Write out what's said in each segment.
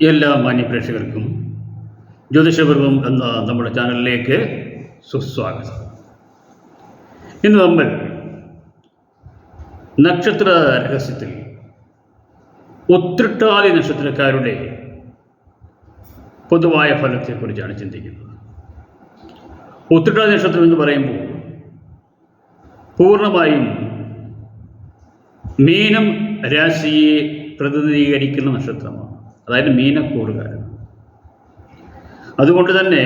എല്ലാ മാന്യ പ്രേക്ഷകർക്കും ജ്യോതിഷപൂർവം എന്ന നമ്മുടെ ചാനലിലേക്ക് സുസ്വാഗതം. ഇന്ന് നമ്മൾ നക്ഷത്ര രഹസ്യത്തിൽ ഉത്രട്ടാതി നക്ഷത്രക്കാരുടെ പൊതുവായ ഫലത്തെക്കുറിച്ചാണ് ചിന്തിക്കുന്നത്. ഉത്രട്ടാതി നക്ഷത്രം എന്ന് പറയുമ്പോൾ പൂർണമായും മീനം രാശിയെ പ്രതിനിധീകരിക്കുന്ന നക്ഷത്രമാണ്. അതായത് മീനക്കൂറുകാരൻ. അതുകൊണ്ട് തന്നെ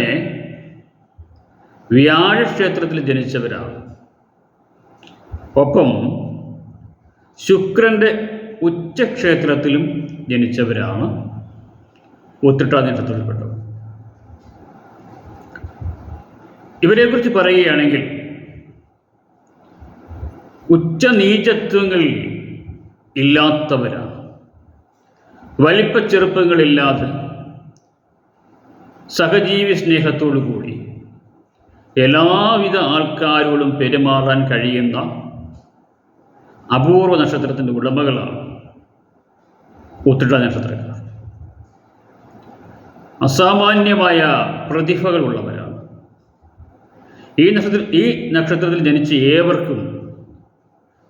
വ്യാഴക്ഷേത്രത്തിൽ ജനിച്ചവരാണ്. ഒപ്പം ശുക്രന്റെ ഉച്ചക്ഷേത്രത്തിലും ജനിച്ചവരാണ് ഉത്രട്ടാ നക്ഷത്രത്തിൽപ്പെട്ടവർ ഇവരെക്കുറിച്ച് പറയുകയാണെങ്കിൽ ഉച്ചനീചത്വങ്ങൾ ഇല്ലാത്തവരാണ്. വലിപ്പച്ചെറുപ്പങ്ങളില്ലാതെ സഹജീവി സ്നേഹത്തോടു കൂടി എല്ലാവിധ ആൾക്കാരോടും പെരുമാറാൻ കഴിയുന്ന അപൂർവ നക്ഷത്രത്തിന്റെ ഉടമകളാണ് ഉത്തിട്ട നക്ഷത്രക്കാർ. അസാമാന്യമായ പ്രതിഭകളുള്ളവരാണ് ഈ നക്ഷത്ര ഈ നക്ഷത്രത്തിൽ ജനിച്ച ഏവർക്കും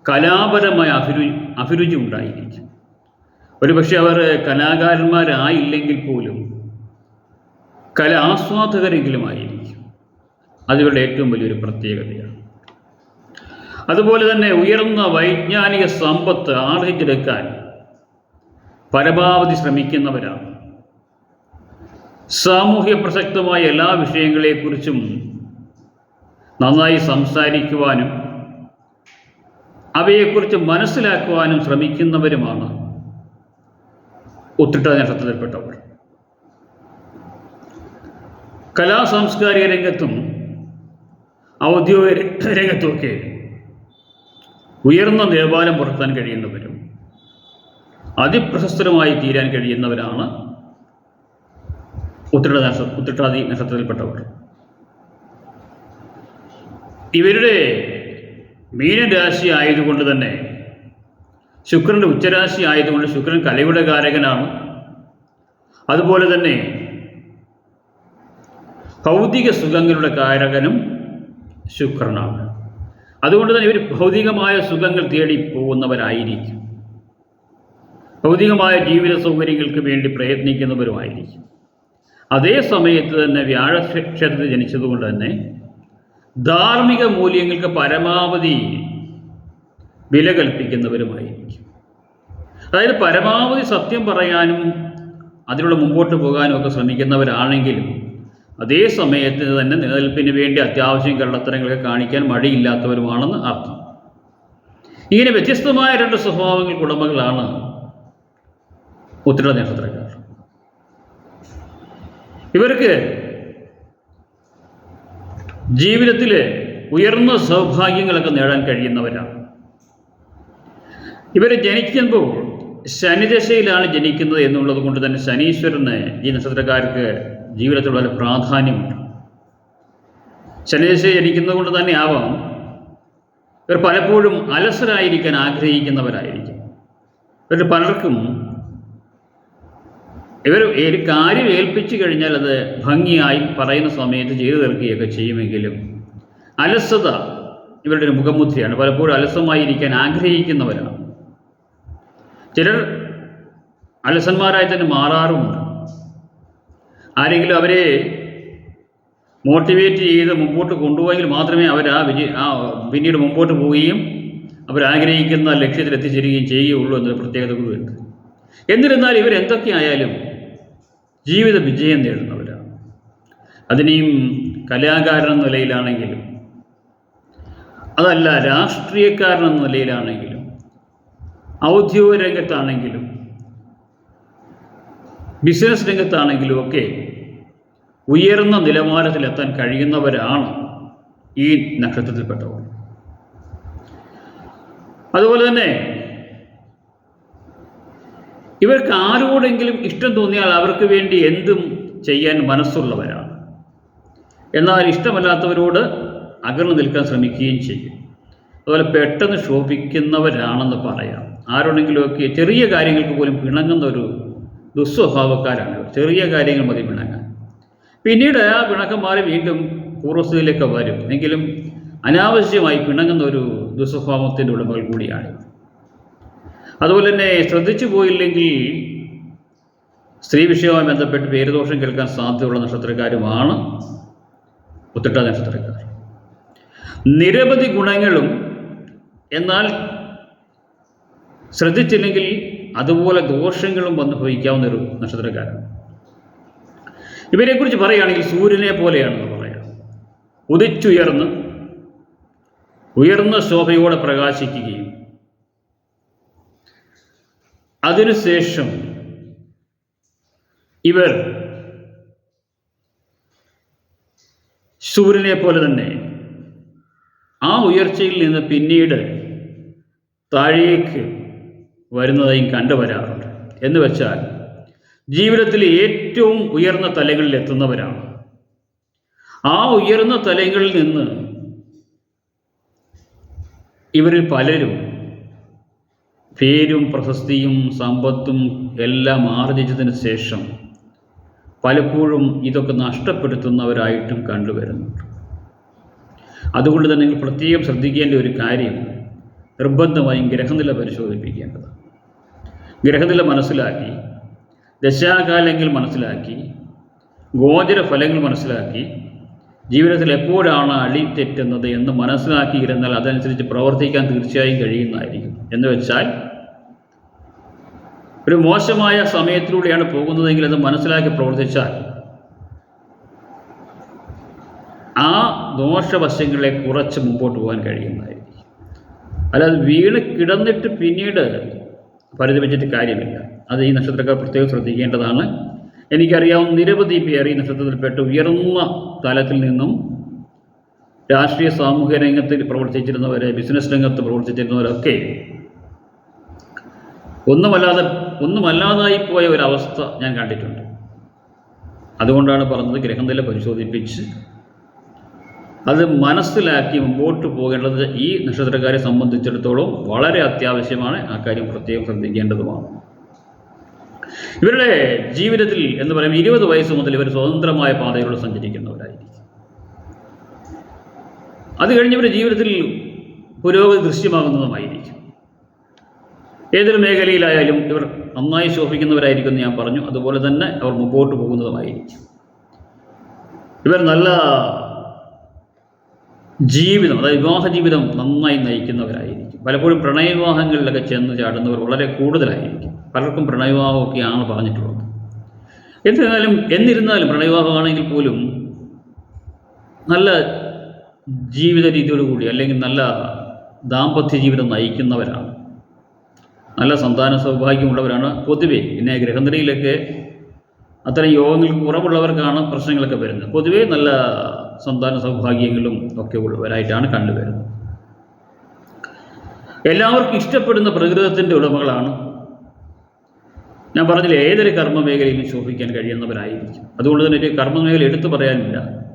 കലാപരമായ അഭിരുചി അഭിരുചി ഉണ്ടായിരിക്കും. ഒരുപക്ഷെ അവർ കലാകാരന്മാരായില്ലെങ്കിൽ പോലും കല ആസ്വാദകരെങ്കിലും ആയിരിക്കും അതിവരുടെ ഏറ്റവും വലിയൊരു പ്രത്യേകതയാണ്. അതുപോലെ തന്നെ ഉയർന്ന വൈജ്ഞാനിക സമ്പത്ത് ആർജിച്ചെടുക്കാൻ പരമാവധി ശ്രമിക്കുന്നവരാണ്. സാമൂഹ്യ പ്രസക്തമായ എല്ലാ വിഷയങ്ങളെക്കുറിച്ചും നന്നായി സംസാരിക്കുവാനും അവയെക്കുറിച്ച് മനസ്സിലാക്കുവാനും ശ്രമിക്കുന്നവരുമാണ് ഉത്തിട്ട നക്ഷത്രത്തിൽപ്പെട്ടവർ കലാ സാംസ്കാരിക രംഗത്തും ഔദ്യോഗിക രംഗത്തുമൊക്കെ ഉയർന്ന നിലവാരം പുലർത്താൻ കഴിയുന്നവരും അതിപ്രശസ്തരമായി തീരാൻ കഴിയുന്നവരാണ് ഉത്തിട്ട ഉത്തിട്ടാതി നക്ഷത്രത്തിൽപ്പെട്ടവർ ഇവരുടെ മീനരാശി ആയതുകൊണ്ട് തന്നെ ശുക്രന്റെ ഉച്ചരാശി ആയതുകൊണ്ട് ശുക്രൻ കലയുടെ കാരകനാണ്. അതുപോലെ തന്നെ ഭൗതിക സുഖങ്ങളുടെ കാരകനും ശുക്രനാണ്. അതുകൊണ്ട് തന്നെ ഇവർ ഭൗതികമായ സുഖങ്ങൾ തേടി പോകുന്നവരായിരിക്കും. ഭൗതികമായ ജീവിത സൗകര്യങ്ങൾക്ക് വേണ്ടി പ്രയത്നിക്കുന്നവരുമായിരിക്കും. അതേ സമയത്ത് തന്നെ വ്യാഴക്ഷേത്രത്തിൽ ജനിച്ചതുകൊണ്ട് തന്നെ ധാർമ്മിക മൂല്യങ്ങൾക്ക് പരമാവധി വില കൽപ്പിക്കുന്നവരുമായിരിക്കും. അതായത് പരമാവധി സത്യം പറയാനും അതിലൂടെ മുമ്പോട്ട് പോകാനും ഒക്കെ ശ്രമിക്കുന്നവരാണെങ്കിലും അതേ സമയത്ത് തന്നെ നിലനിൽപ്പിന് വേണ്ടി അത്യാവശ്യം കള്ളത്തരങ്ങളൊക്കെ കാണിക്കാൻ മടിയില്ലാത്തവരുമാണെന്ന് അർത്ഥം. ഇങ്ങനെ വ്യത്യസ്തമായ രണ്ട് സ്വഭാവങ്ങൾക്ക് ഉടമകളാണ് ഉത്തര നക്ഷത്രക്കാർ ഇവർക്ക് ജീവിതത്തിൽ ഉയർന്ന സൗഭാഗ്യങ്ങളൊക്കെ നേടാൻ കഴിയുന്നവരാണ്. ഇവർ ജനിക്കുമ്പോൾ ശനിദശയിലാണ് ജനിക്കുന്നത് എന്നുള്ളത് കൊണ്ട് തന്നെ ശനീശ്വരന് ഈ നക്ഷത്രക്കാർക്ക് ജീവിതത്തിൽ വളരെ പ്രാധാന്യമുണ്ട്. ശനിദശ ജനിക്കുന്നത് കൊണ്ട് തന്നെ ആവാം. ഇവർ പലപ്പോഴും അലസരായിരിക്കാൻ ആഗ്രഹിക്കുന്നവരായിരിക്കും. ഇവർ പലർക്കും ഇവർ ഒരു കാര്യം ഏൽപ്പിച്ചു കഴിഞ്ഞാൽ അത് ഭംഗിയായി പറയുന്ന സമയത്ത് ചെയ്തു തീർക്കുകയൊക്കെ ചെയ്യുമെങ്കിലും അലസത ഇവരുടെ ഒരു മുഖമുദ്രയാണ്. പലപ്പോഴും അലസമായിരിക്കാൻ ആഗ്രഹിക്കുന്നവരാണ്. ചിലർ അലസന്മാരായി തന്നെ മാറാറുമുണ്ട്. ആരെങ്കിലും അവരെ മോട്ടിവേറ്റ് ചെയ്ത് മുമ്പോട്ട് കൊണ്ടുപോയെങ്കിൽ മാത്രമേ അവർ ആ വിജയ ആ പിന്നീട് മുമ്പോട്ട് പോവുകയും അവരാഗ്രഹിക്കുന്ന ലക്ഷ്യത്തിൽ എത്തിച്ചേരുകയും ചെയ്യുകയുള്ളൂ എന്നൊരു പ്രത്യേകത കൂടിയുണ്ട് എന്നിരുന്നാൽ ഇവർ എന്തൊക്കെയായാലും ജീവിത വിജയം നേടുന്നവരാണ്. അതിനെയും കലാകാരൻ എന്ന നിലയിലാണെങ്കിലും അതല്ല രാഷ്ട്രീയക്കാരൻ എന്ന നിലയിലാണെങ്കിലും ഔദ്യോഗിക രംഗത്താണെങ്കിലും ബിസിനസ് രംഗത്താണെങ്കിലും ഒക്കെ ഉയർന്ന നിലവാരത്തിലെത്താൻ കഴിയുന്നവരാണ് ഈ നക്ഷത്രത്തിൽപ്പെട്ടവർ. അതുപോലെ തന്നെ ഇവർക്ക് ആരോടെങ്കിലും ഇഷ്ടം തോന്നിയാൽ അവർക്ക് വേണ്ടി എന്തും ചെയ്യാൻ മനസ്സുള്ളവരാണ്. എന്നാൽ ഇഷ്ടമല്ലാത്തവരോട് അകന്നു നിൽക്കാൻ ശ്രമിക്കുകയും ചെയ്യും. അതുപോലെ പെട്ടെന്ന് ശോഭിക്കുന്നവരാണെന്ന് പറയാം. ആരോടെങ്കിലുമൊക്കെ ചെറിയ കാര്യങ്ങൾക്ക് പോലും പിണങ്ങുന്ന ഒരു ദുസ്വഭാവക്കാരാണ് ചെറിയ കാര്യങ്ങൾ മതി പിണങ്ങാൻ. പിന്നീട് ആ പിണക്കം മാറി വീണ്ടും പൂർവസ്ഥയിലേക്ക് വരും. എങ്കിലും അനാവശ്യമായി പിണങ്ങുന്ന ഒരു ദുസ്വഭാവത്തിന്റെ ഉടമകൾ കൂടിയാണ് അതുപോലെ തന്നെ ശ്രദ്ധിച്ചു പോയില്ലെങ്കിൽ സ്ത്രീ വിഷയവുമായി ബന്ധപ്പെട്ട് പേരുദോഷം കേൾക്കാൻ സാധ്യതയുള്ള നക്ഷത്രക്കാരുമാണ് ഉത്തട്ട നക്ഷത്രക്കാർ. നിരവധി ഗുണങ്ങളും എന്നാൽ ശ്രദ്ധിച്ചില്ലെങ്കിൽ അതുപോലെ ദോഷങ്ങളും വന്ന് ഭവിക്കാവുന്ന ഒരു നക്ഷത്രക്കാരാണ് ഇവരെക്കുറിച്ച് പറയുകയാണെങ്കിൽ സൂര്യനെ പോലെയാണെന്ന് പറയാം. ഉദിച്ചുയർന്ന് ഉയർന്ന ശോഭയോടെ പ്രകാശിക്കുകയും അതിനുശേഷം ഇവർ സൂര്യനെ പോലെ തന്നെ ആ ഉയർച്ചയിൽ നിന്ന് പിന്നീട് താഴേക്ക് വരുന്നതായും കണ്ടുവരാറുണ്ട് എന്ന് വെച്ചാൽ ജീവിതത്തിൽ ഏറ്റവും ഉയർന്ന തലങ്ങളിൽ എത്തുന്നവരാണ്. ആ ഉയർന്ന തലങ്ങളിൽ നിന്ന് ഇവരിൽ പലരും പേരും പ്രശസ്തിയും സമ്പത്തും എല്ലാം ആർജിച്ചതിന് ശേഷം പലപ്പോഴും ഇതൊക്കെ നഷ്ടപ്പെടുത്തുന്നവരായിട്ടും കണ്ടുവരുന്നുണ്ട്. അതുകൊണ്ട് തന്നെ നിങ്ങൾ പ്രത്യേകം ശ്രദ്ധിക്കേണ്ട ഒരു കാര്യം നിർബന്ധമായും ഗ്രഹനില പരിശോധിപ്പിക്കേണ്ടത് ഗ്രഹനില മനസ്സിലാക്കി ദശാകാലങ്ങൾ മനസ്സിലാക്കി ഗോചര ഫലങ്ങൾ മനസ്സിലാക്കി ജീവിതത്തിൽ എപ്പോഴാണ് അടി തെറ്റുന്നത് എന്ന് മനസ്സിലാക്കിയിരുന്നാൽ അതനുസരിച്ച് പ്രവർത്തിക്കാൻ തീർച്ചയായും കഴിയുന്നതായിരിക്കും. എന്ന് വെച്ചാൽ ഒരു മോശമായ സമയത്തിലൂടെയാണ് പോകുന്നതെങ്കിൽ അത് മനസ്സിലാക്കി പ്രവർത്തിച്ചാൽ ആ ദോഷവശങ്ങളെ കുറച്ച് മുമ്പോട്ട് പോകാൻ കഴിയുന്നതായിരിക്കും. അല്ലാതെ വീണ് കിടന്നിട്ട് പിന്നീട് പരിതപിച്ചിട്ട് കാര്യമില്ല. അത് ഈ നക്ഷത്രക്കാർ പ്രത്യേകം ശ്രദ്ധിക്കേണ്ടതാണ്. എനിക്കറിയാവുന്ന നിരവധി പേർ ഈ നക്ഷത്രത്തിൽപ്പെട്ട് ഉയർന്ന തലത്തിൽ നിന്നും രാഷ്ട്രീയ സാമൂഹ്യ രംഗത്തിൽ പ്രവർത്തിച്ചിരുന്നവരെ ബിസിനസ് രംഗത്ത് പ്രവർത്തിച്ചിരുന്നവരൊക്കെ ഒന്നുമല്ലാതെ ഒന്നുമല്ലാതായി പോയ ഒരവസ്ഥ ഞാൻ കണ്ടിട്ടുണ്ട്. അതുകൊണ്ടാണ് പറഞ്ഞത് ഗ്രഹനില പരിശോധിപ്പിച്ച് അത് മനസ്സിലാക്കി മുമ്പോട്ട് പോകേണ്ടത് ഈ നക്ഷത്രക്കാരെ സംബന്ധിച്ചിടത്തോളം വളരെ അത്യാവശ്യമാണ്. ആ കാര്യം പ്രത്യേകം ശ്രദ്ധിക്കേണ്ടതുമാണ്. ഇവരുടെ ജീവിതത്തിൽ എന്ന് പറയുമ്പോൾ ഇരുപത് വയസ്സ് മുതൽ ഇവർ സ്വതന്ത്രമായ പാതയിലൂടെ സഞ്ചരിക്കുന്നവരായിരിക്കും. അത് കഴിഞ്ഞ് ഇവരുടെ ജീവിതത്തിൽ പുരോഗതി ദൃശ്യമാകുന്നതുമായിരിക്കും. ഏതൊരു മേഖലയിലായാലും ഇവർ നന്നായി ശോഭിക്കുന്നവരായിരിക്കും എന്ന് ഞാൻ പറഞ്ഞു. അതുപോലെ തന്നെ അവർ മുമ്പോട്ട് പോകുന്നതുമായിരിക്കും. ഇവർ നല്ല ജീവിതം അതായത് വിവാഹ ജീവിതം നന്നായി നയിക്കുന്നവരായിരിക്കും. പലപ്പോഴും പ്രണയവിവാഹങ്ങളിലൊക്കെ ചെന്ന് ചാടുന്നവർ വളരെ കൂടുതലായിരിക്കും. പലർക്കും പ്രണയവിവാഹമൊക്കെയാണ് പറഞ്ഞിട്ടുള്ളത്. എന്നിരുന്നാലും എന്നിരുന്നാലും പ്രണയവിവാഹമാണെങ്കിൽ പോലും നല്ല ജീവിത രീതിയോടുകൂടി അല്ലെങ്കിൽ നല്ല ദാമ്പത്യ ജീവിതം നയിക്കുന്നവരാണ്. നല്ല സന്താന സൗഭാഗ്യമുള്ളവരാണ് പൊതുവേ. പിന്നെ ഗ്രഹനിലയിലൊക്കെ അത്തരം യോഗങ്ങൾക്ക് കുറവുള്ളവർക്കാണ് പ്രശ്നങ്ങളൊക്കെ വരുന്നത്. പൊതുവേ നല്ല സന്താന സൗഭാഗ്യങ്ങളും ഒക്കെ ഉള്ളവരായിട്ടാണ് കണ്ടുവരുന്നത്. എല്ലാവർക്കും ഇഷ്ടപ്പെടുന്ന പ്രകൃതത്തിന്റെ ഉടമകളാണ്. ഞാൻ പറഞ്ഞില്ല ഏതൊരു കർമ്മ മേഖലയിലും ശോഭിക്കാൻ കഴിയുന്നവരായിരിക്കും. അതുകൊണ്ട് തന്നെ ഒരു കർമ്മമേഖല എടുത്തു പറയാനില്ല.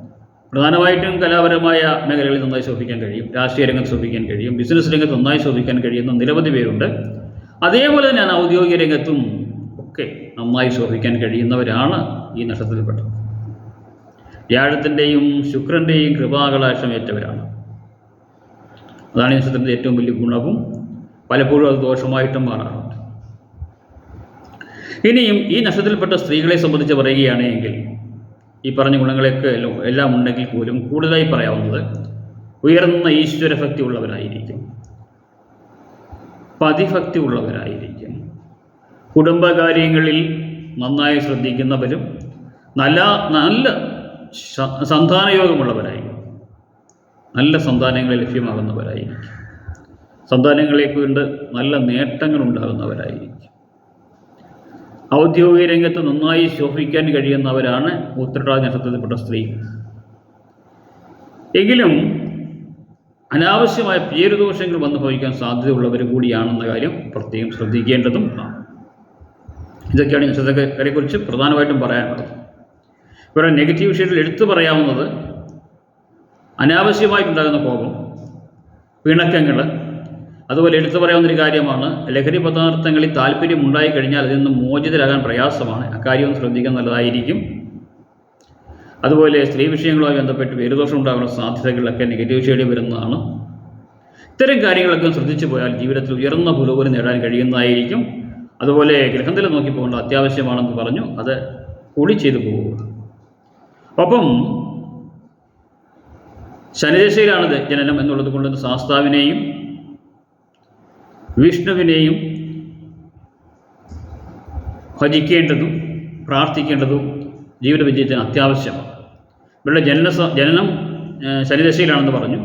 പ്രധാനമായിട്ടും കലാപരമായ മേഖലകളിൽ നന്നായി ശോഭിക്കാൻ കഴിയും. രാഷ്ട്രീയ രംഗത്ത് ശോഭിക്കാൻ കഴിയും. ബിസിനസ് രംഗത്ത് നന്നായി ശോഭിക്കാൻ കഴിയുന്ന നിരവധി പേരുണ്ട്. അതേപോലെ തന്നെയാണ് ഔദ്യോഗിക രംഗത്തും ഒക്കെ നന്നായി ശോഭിക്കാൻ കഴിയുന്നവരാണ് ഈ നക്ഷത്രത്തിൽപ്പെട്ടത് വ്യാഴത്തിന്റെയും ശുക്രന്റെയും കൃപാകലാശം ഏറ്റവരാണ് അതാണ് ഈ നക്ഷത്രത്തിന്റെ ഏറ്റവും വലിയ ഗുണവും പലപ്പോഴും അത് ദോഷമായിട്ടും മാറാറുണ്ട്. ഇനിയും ഈ നക്ഷത്രത്തിൽപ്പെട്ട സ്ത്രീകളെ സംബന്ധിച്ച് പറയുകയാണെങ്കിൽ ഈ പറഞ്ഞ ഗുണങ്ങളൊക്കെ എല്ലാം- ഉണ്ടെങ്കിൽ പോലും കൂടുതലായി പറയാവുന്നത് ഉയർന്ന ഈശ്വരഭക്തി ഉള്ളവരായിരിക്കും. പതിഭക്തി ഉള്ളവരായിരിക്കും. കുടുംബകാര്യങ്ങളിൽ നന്നായി ശ്രദ്ധിക്കുന്നവരും നല്ല നല്ല സന്താനയോഗമുള്ളവരായിരിക്കും. നല്ല സന്താനങ്ങൾ ലഭ്യമാകുന്നവരായിരിക്കും. സന്താനങ്ങളെ കൊണ്ട് നല്ല നേട്ടങ്ങൾ ഉണ്ടാകുന്നവരായിരിക്കും ഔദ്യോഗിക രംഗത്ത് നന്നായി ശോഭിക്കാൻ കഴിയുന്നവരാണ് നക്ഷത്രത്തിൽപ്പെട്ട സ്ത്രീ. എങ്കിലും അനാവശ്യമായ പേരുദോഷങ്ങൾ വന്നു ഭവിക്കാൻ സാധ്യതയുള്ളവർ കൂടിയാണെന്ന കാര്യം പ്രത്യേകം ശ്രദ്ധിക്കേണ്ടതും ഇതൊക്കെയാണ് നക്ഷത്രക്കാരെക്കുറിച്ച് പ്രധാനമായിട്ടും പറയാനുള്ളത്. ഇവരുടെ നെഗറ്റീവ് വിഷയത്തിൽ എടുത്തു പറയാവുന്നത് അനാവശ്യമായിട്ടുണ്ടാകുന്ന കോപം പിണക്കങ്ങൾ അതുപോലെ എടുത്തു പറയാവുന്നൊരു കാര്യമാണ് ലഹരി പദാർത്ഥങ്ങളിൽ താല്പര്യം ഉണ്ടായി കഴിഞ്ഞാൽ അതിൽ നിന്ന് മോചിതരാകാൻ പ്രയാസമാണ്. അക്കാര്യവും ശ്രദ്ധിക്കാൻ നല്ലതായിരിക്കും. അതുപോലെ സ്ത്രീ വിഷയങ്ങളുമായി ബന്ധപ്പെട്ട് പേരുദോഷം ഉണ്ടാകുന്ന സാധ്യതകളിലൊക്കെ നെഗറ്റീവ് ഷെയ്ഡ് വരുന്നതാണ്. ഇത്തരം കാര്യങ്ങളൊക്കെ ശ്രദ്ധിച്ചു പോയാൽ ജീവിതത്തിൽ ഉയർന്ന പുരോഗതി നേടാൻ കഴിയുന്നതായിരിക്കും. അതുപോലെ ഗ്രഹത്തിൽ നോക്കി പോകേണ്ട അത്യാവശ്യമാണെന്ന് പറഞ്ഞു. അത് കൂടി ചെയ്തു പോവുക ഒപ്പം ശനിദശയിലാണ് ജനനം എന്നുള്ളത് കൊണ്ട് ശാസ്താവിനെയും വിഷ്ണുവിനെയും ഭജിക്കേണ്ടതും പ്രാർത്ഥിക്കേണ്ടതും ജീവിത വിജയത്തിന് അത്യാവശ്യമാണ്. ഇവരുടെ ജനന ജനനം ശനിദശയിലാണെന്ന് പറഞ്ഞു.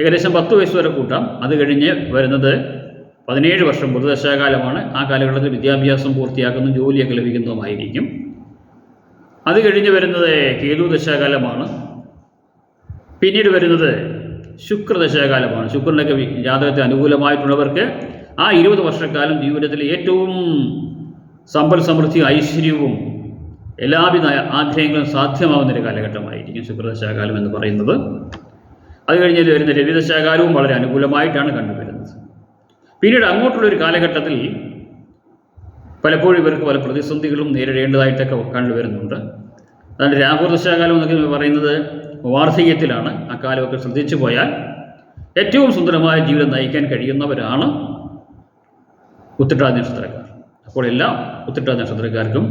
ഏകദേശം പത്ത് വയസ്സ് വരെ കൂട്ടാം. അത് കഴിഞ്ഞ് വരുന്നത് പതിനേഴ് വർഷം പൊതുദശാകാലമാണ്. ആ കാലഘട്ടത്തിൽ വിദ്യാഭ്യാസം പൂർത്തിയാക്കുന്ന ജോലിയൊക്കെ ലഭിക്കുന്നതുമായിരിക്കും. അത് കഴിഞ്ഞ് വരുന്നത് കേതു ദശാകാലമാണ്. പിന്നീട് വരുന്നത് ശുക്രദശാകാലമാണ് ശുക്രനൊക്കെ ജാതകത്തെ അനുകൂലമായിട്ടുള്ളവർക്ക് ആ ഇരുപത് വർഷക്കാലം ജീവിതത്തിൽ ഏറ്റവും സമ്പൽ സമൃദ്ധി ഐശ്വര്യവും എല്ലാവിധ ആഗ്രഹങ്ങളും സാധ്യമാവുന്നൊരു കാലഘട്ടമായിരിക്കും ശുക്രദശാകാലം എന്ന് പറയുന്നത്. അത് കഴിഞ്ഞ് വരുന്ന രവിദശാകാലവും വളരെ അനുകൂലമായിട്ടാണ് കണ്ടുവരുന്നത്. പിന്നീട് അങ്ങോട്ടുള്ള ഒരു കാലഘട്ടത്തിൽ പലപ്പോഴും ഇവർക്ക് പല പ്രതിസന്ധികളും നേരിടേണ്ടതായിട്ടൊക്കെ കണ്ടുവരുന്നുണ്ട് അതായത് രാഹുദശാകാലം എന്നൊക്കെ പറയുന്നത് വാർദ്ധക്യത്തിലാണ്. കാലമൊക്കെ ശ്രദ്ധിച്ചു പോയാൽ ഏറ്റവും സുന്ദരമായ ജീവിതം നയിക്കാൻ കഴിയുന്നവരാണ് ഉത്തിട്ടാതി നക്ഷത്രക്കാർ അപ്പോൾ എല്ലാ ഉത്തിട്ടാതി നക്ഷത്രക്കാർക്കും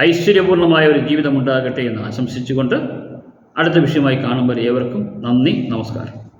ഐശ്വര്യപൂർണമായ ഒരു ജീവിതം ഉണ്ടാകട്ടെ എന്ന് ആശംസിച്ചുകൊണ്ട് അടുത്ത വിഷയമായി കാണുമ്പോൾ ഏവർക്കും നന്ദി നമസ്കാരം.